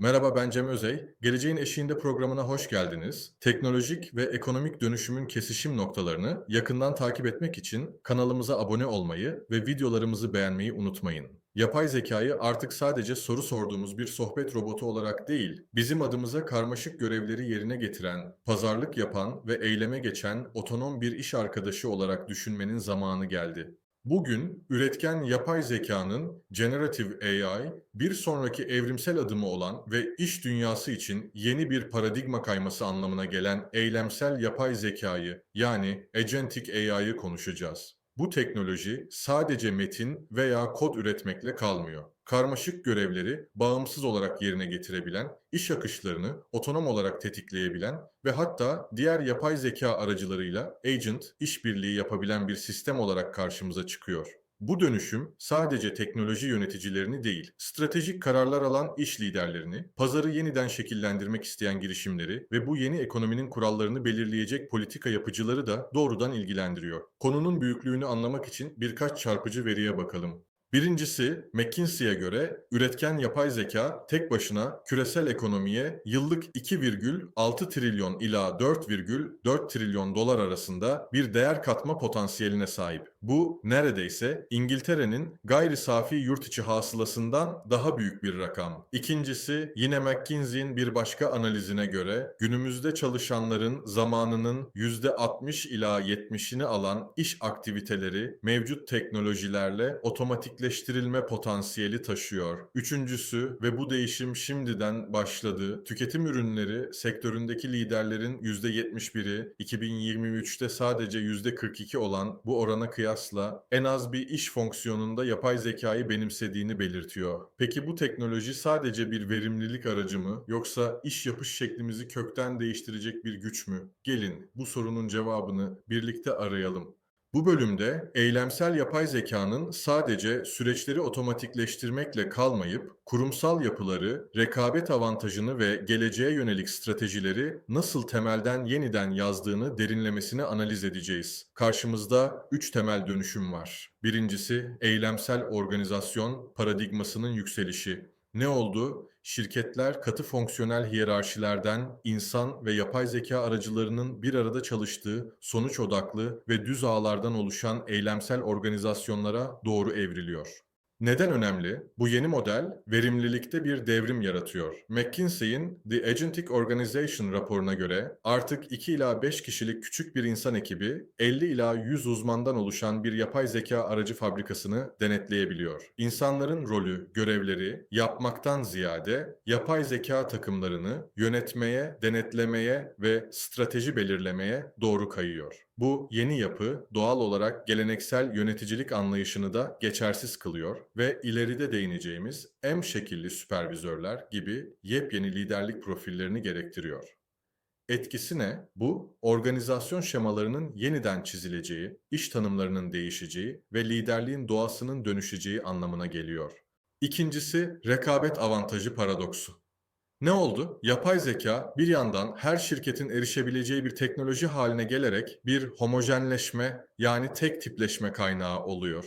Merhaba ben Cem Özey. Geleceğin Eşiğinde programına hoş geldiniz. Teknolojik ve ekonomik dönüşümün kesişim noktalarını yakından takip etmek için kanalımıza abone olmayı ve videolarımızı beğenmeyi unutmayın. Yapay zekayı artık sadece soru sorduğumuz bir sohbet robotu olarak değil, bizim adımıza karmaşık görevleri yerine getiren, pazarlık yapan ve eyleme geçen otonom bir iş arkadaşı olarak düşünmenin zamanı geldi. Bugün üretken yapay zekanın generative AI bir sonraki evrimsel adımı olan ve iş dünyası için yeni bir paradigma kayması anlamına gelen eylemsel yapay zekayı yani agentic AI'yı konuşacağız. Bu teknoloji sadece metin veya kod üretmekle kalmıyor. Karmaşık görevleri bağımsız olarak yerine getirebilen, iş akışlarını otonom olarak tetikleyebilen ve hatta diğer yapay zeka aracılarıyla agent işbirliği yapabilen bir sistem olarak karşımıza çıkıyor. Bu dönüşüm sadece teknoloji yöneticilerini değil, stratejik kararlar alan iş liderlerini, pazarı yeniden şekillendirmek isteyen girişimleri ve bu yeni ekonominin kurallarını belirleyecek politika yapıcıları da doğrudan ilgilendiriyor. Konunun büyüklüğünü anlamak için birkaç çarpıcı veriye bakalım. Birincisi, McKinsey'e göre üretken yapay zeka tek başına küresel ekonomiye yıllık 2,6 trilyon ila 4,4 trilyon dolar arasında bir değer katma potansiyeline sahip. Bu neredeyse İngiltere'nin gayri safi yurt içi hasılasından daha büyük bir rakam. İkincisi, yine McKinsey'in bir başka analizine göre günümüzde çalışanların zamanının %60 ila 70'ini alan iş aktiviteleri mevcut teknolojilerle otomatikleştirilme potansiyeli taşıyor. Üçüncüsü ve bu değişim şimdiden başladı. Tüketim ürünleri sektöründeki liderlerin %71'i 2023'te sadece %42 olan bu orana kıyasla en az bir iş fonksiyonunda yapay zekayı benimsediğini belirtiyor. Peki bu teknoloji sadece bir verimlilik aracı mı yoksa iş yapış şeklimizi kökten değiştirecek bir güç mü? Gelin bu sorunun cevabını birlikte arayalım. Bu bölümde eylemsel yapay zekanın sadece süreçleri otomatikleştirmekle kalmayıp kurumsal yapıları, rekabet avantajını ve geleceğe yönelik stratejileri nasıl temelden yeniden yazdığını derinlemesine analiz edeceğiz. Karşımızda üç temel dönüşüm var. Birincisi eylemsel organizasyon paradigmasının yükselişi. Ne oldu? Şirketler katı fonksiyonel hiyerarşilerden insan ve yapay zeka aracılarının bir arada çalıştığı sonuç odaklı ve düz ağlardan oluşan eylemsel organizasyonlara doğru evriliyor. Neden önemli? Bu yeni model verimlilikte bir devrim yaratıyor. McKinsey'in The Agentic Organization raporuna göre artık 2 ila 5 kişilik küçük bir insan ekibi 50 ila 100 uzmandan oluşan bir yapay zeka aracı fabrikasını denetleyebiliyor. İnsanların rolü, görevleri yapmaktan ziyade yapay zeka takımlarını yönetmeye, denetlemeye ve strateji belirlemeye doğru kayıyor. Bu yeni yapı doğal olarak geleneksel yöneticilik anlayışını da geçersiz kılıyor ve ileride değineceğimiz M şekilli süpervizörler gibi yepyeni liderlik profillerini gerektiriyor. Etkisi ne? Bu, organizasyon şemalarının yeniden çizileceği, iş tanımlarının değişeceği ve liderliğin doğasının dönüşeceği anlamına geliyor. İkincisi, rekabet avantajı paradoksu. Ne oldu? Yapay zeka bir yandan her şirketin erişebileceği bir teknoloji haline gelerek bir homojenleşme yani tek tipleşme kaynağı oluyor.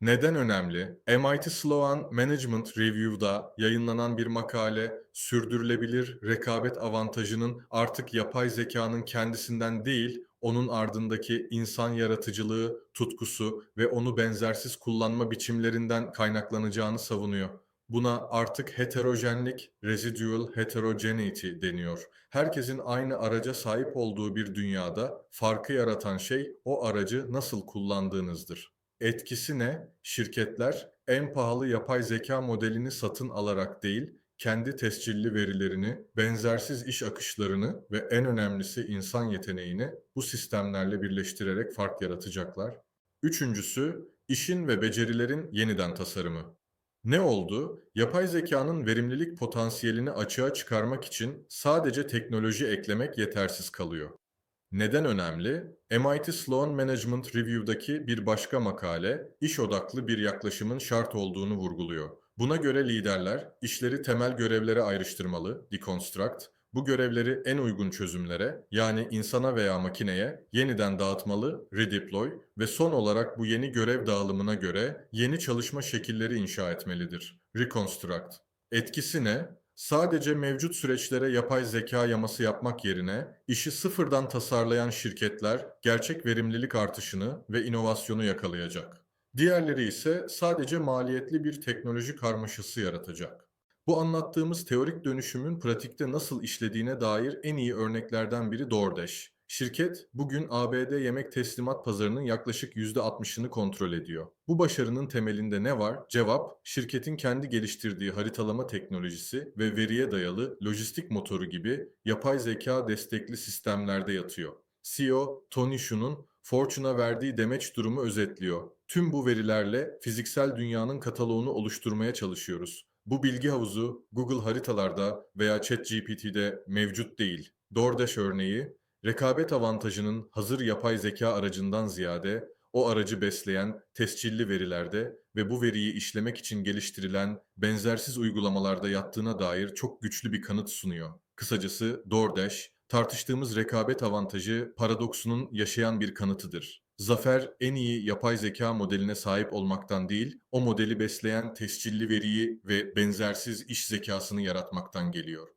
Neden önemli? MIT Sloan Management Review'da yayınlanan bir makale sürdürülebilir rekabet avantajının artık yapay zekanın kendisinden değil, onun ardındaki insan yaratıcılığı, tutkusu ve onu benzersiz kullanma biçimlerinden kaynaklanacağını savunuyor. Buna artık heterojenlik, residual heterogeneity deniyor. Herkesin aynı araca sahip olduğu bir dünyada farkı yaratan şey o aracı nasıl kullandığınızdır. Etkisi ne? Şirketler en pahalı yapay zeka modelini satın alarak değil, kendi tescilli verilerini, benzersiz iş akışlarını ve en önemlisi insan yeteneğini bu sistemlerle birleştirerek fark yaratacaklar. Üçüncüsü, işin ve becerilerin yeniden tasarımı. Ne oldu? Yapay zekanın verimlilik potansiyelini açığa çıkarmak için sadece teknoloji eklemek yetersiz kalıyor. Neden önemli? MIT Sloan Management Review'daki bir başka makale, iş odaklı bir yaklaşımın şart olduğunu vurguluyor. Buna göre liderler işleri temel görevlere ayrıştırmalı, deconstruct, bu görevleri en uygun çözümlere yani insana veya makineye yeniden dağıtmalı, redeploy ve son olarak bu yeni görev dağılımına göre yeni çalışma şekilleri inşa etmelidir. Reconstruct. Etkisi ne? Sadece mevcut süreçlere yapay zeka yaması yapmak yerine işi sıfırdan tasarlayan şirketler gerçek verimlilik artışını ve inovasyonu yakalayacak. Diğerleri ise sadece maliyetli bir teknoloji karmaşası yaratacak. Bu anlattığımız teorik dönüşümün pratikte nasıl işlediğine dair en iyi örneklerden biri DoorDash. Şirket bugün ABD yemek teslimat pazarının yaklaşık %60'ını kontrol ediyor. Bu başarının temelinde ne var? Cevap, şirketin kendi geliştirdiği haritalama teknolojisi ve veriye dayalı lojistik motoru gibi yapay zeka destekli sistemlerde yatıyor. CEO Tony Shu'nun Fortune'a verdiği demeç durumu özetliyor. Tüm bu verilerle fiziksel dünyanın kataloğunu oluşturmaya çalışıyoruz. Bu bilgi havuzu Google haritalarda veya ChatGPT'de mevcut değil. DoorDash örneği, rekabet avantajının hazır yapay zeka aracından ziyade o aracı besleyen tescilli verilerde ve bu veriyi işlemek için geliştirilen benzersiz uygulamalarda yattığına dair çok güçlü bir kanıt sunuyor. Kısacası DoorDash, tartıştığımız rekabet avantajı paradoksunun yaşayan bir kanıtıdır. Zafer en iyi yapay zeka modeline sahip olmaktan değil, o modeli besleyen tescilli veriyi ve benzersiz iş zekasını yaratmaktan geliyor.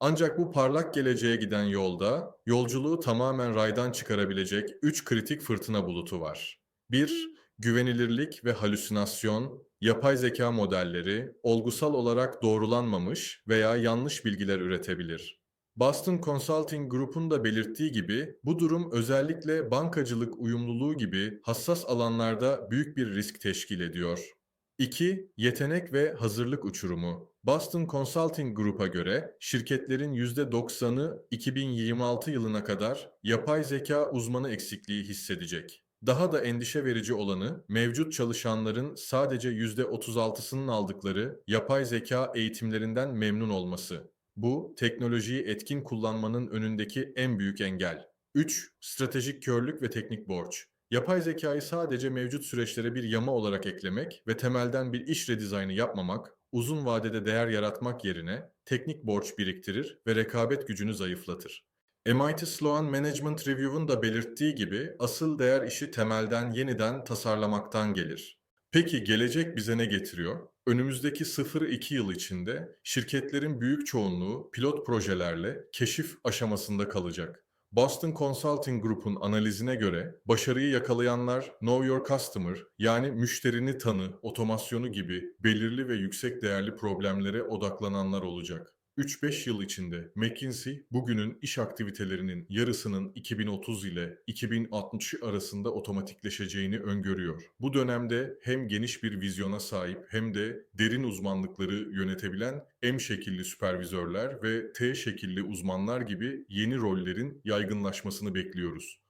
Ancak bu parlak geleceğe giden yolda yolculuğu tamamen raydan çıkarabilecek 3 kritik fırtına bulutu var. 1. Güvenilirlik ve halüsinasyon, yapay zeka modelleri olgusal olarak doğrulanmamış veya yanlış bilgiler üretebilir. Boston Consulting Group'un da belirttiği gibi bu durum özellikle bankacılık uyumluluğu gibi hassas alanlarda büyük bir risk teşkil ediyor. 2. Yetenek ve hazırlık uçurumu. Boston Consulting Group'a göre şirketlerin %90'ı 2026 yılına kadar yapay zeka uzmanı eksikliği hissedecek. Daha da endişe verici olanı mevcut çalışanların sadece %36'sının aldıkları yapay zeka eğitimlerinden memnun olması. Bu teknolojiyi etkin kullanmanın önündeki en büyük engel. 3. Stratejik körlük ve teknik borç. Yapay zekayı sadece mevcut süreçlere bir yama olarak eklemek ve temelden bir iş redizaynı yapmamak, uzun vadede değer yaratmak yerine teknik borç biriktirir ve rekabet gücünü zayıflatır. MIT Sloan Management Review'un da belirttiği gibi asıl değer işi temelden yeniden tasarlamaktan gelir. Peki gelecek bize ne getiriyor? Önümüzdeki 0-2 yıl içinde şirketlerin büyük çoğunluğu pilot projelerle keşif aşamasında kalacak. Boston Consulting Group'un analizine göre başarıyı yakalayanlar Know Your Customer yani müşterini tanı, otomasyonu gibi belirli ve yüksek değerli problemlere odaklananlar olacak. 3-5 yıl içinde McKinsey bugünün iş aktivitelerinin yarısının 2030 ile 2060 arasında otomatikleşeceğini öngörüyor. Bu dönemde hem geniş bir vizyona sahip hem de derin uzmanlıkları yönetebilen M şekilli süpervizörler ve T şekilli uzmanlar gibi yeni rollerin yaygınlaşmasını bekliyoruz.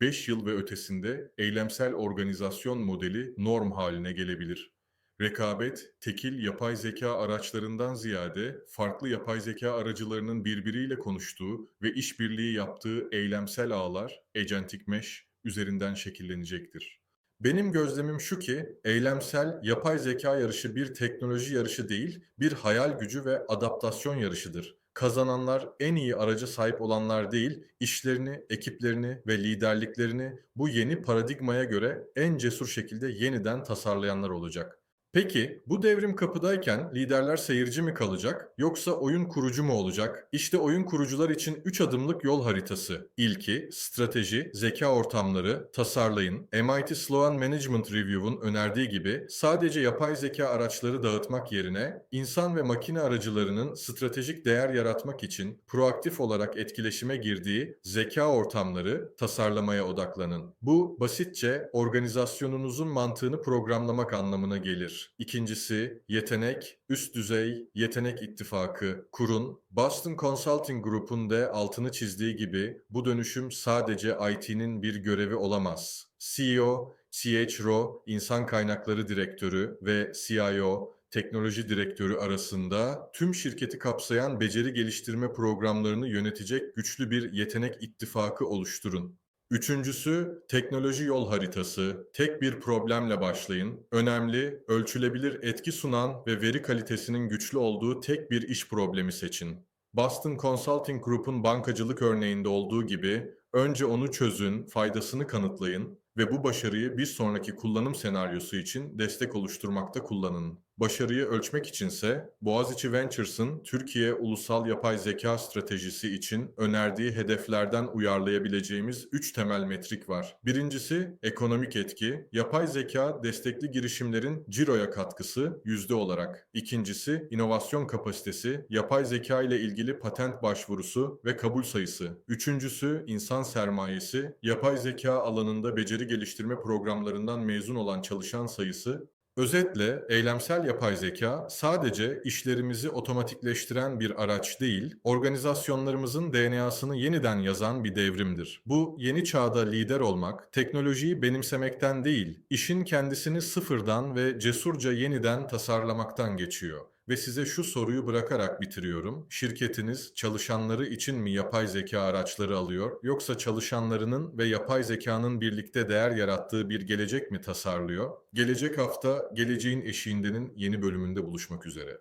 5 yıl ve ötesinde eylemsel organizasyon modeli norm haline gelebilir. Rekabet, tekil yapay zeka araçlarından ziyade farklı yapay zeka aracılarının birbiriyle konuştuğu ve işbirliği yaptığı eylemsel ağlar, agentic mesh üzerinden şekillenecektir. Benim gözlemim şu ki, eylemsel yapay zeka yarışı bir teknoloji yarışı değil, bir hayal gücü ve adaptasyon yarışıdır. Kazananlar en iyi araca sahip olanlar değil, işlerini, ekiplerini ve liderliklerini bu yeni paradigmaya göre en cesur şekilde yeniden tasarlayanlar olacak. Peki bu devrim kapıdayken liderler seyirci mi kalacak yoksa oyun kurucu mu olacak? İşte oyun kurucular için 3 adımlık yol haritası. İlki strateji, zeka ortamları tasarlayın. MIT Sloan Management Review'un önerdiği gibi sadece yapay zeka araçları dağıtmak yerine insan ve makine aracılarının stratejik değer yaratmak için proaktif olarak etkileşime girdiği zeka ortamları tasarlamaya odaklanın. Bu basitçe organizasyonunuzun mantığını programlamak anlamına gelir. İkincisi yetenek, üst düzey yetenek ittifakı kurun. Boston Consulting Group'un da altını çizdiği gibi bu dönüşüm sadece IT'nin bir görevi olamaz. CEO, CHRO, insan kaynakları direktörü ve CIO, teknoloji direktörü arasında tüm şirketi kapsayan beceri geliştirme programlarını yönetecek güçlü bir yetenek ittifakı oluşturun. Üçüncüsü teknoloji yol haritası. Tek bir problemle başlayın. Önemli, ölçülebilir etki sunan ve veri kalitesinin güçlü olduğu tek bir iş problemi seçin. Boston Consulting Group'un bankacılık örneğinde olduğu gibi önce onu çözün, faydasını kanıtlayın ve bu başarıyı bir sonraki kullanım senaryosu için destek oluşturmakta kullanın. Başarıyı ölçmek içinse Boğaziçi Ventures'ın Türkiye Ulusal Yapay Zeka Stratejisi için önerdiği hedeflerden uyarlayabileceğimiz 3 temel metrik var. Birincisi ekonomik etki, yapay zeka destekli girişimlerin ciroya katkısı yüzde olarak. İkincisi inovasyon kapasitesi, yapay zeka ile ilgili patent başvurusu ve kabul sayısı. Üçüncüsü insan sermayesi, yapay zeka alanında beceri geliştirme programlarından mezun olan çalışan sayısı Özetle eylemsel yapay zeka sadece işlerimizi otomatikleştiren bir araç değil, organizasyonlarımızın DNA'sını yeniden yazan bir devrimdir. Bu yeni çağda lider olmak, teknolojiyi benimsemekten değil, işin kendisini sıfırdan ve cesurca yeniden tasarlamaktan geçiyor. Ve size şu soruyu bırakarak bitiriyorum. Şirketiniz çalışanları için mi yapay zeka araçları alıyor yoksa çalışanlarının ve yapay zekanın birlikte değer yarattığı bir gelecek mi tasarlıyor? Gelecek hafta Geleceğin Eşiğinde'nin yeni bölümünde buluşmak üzere.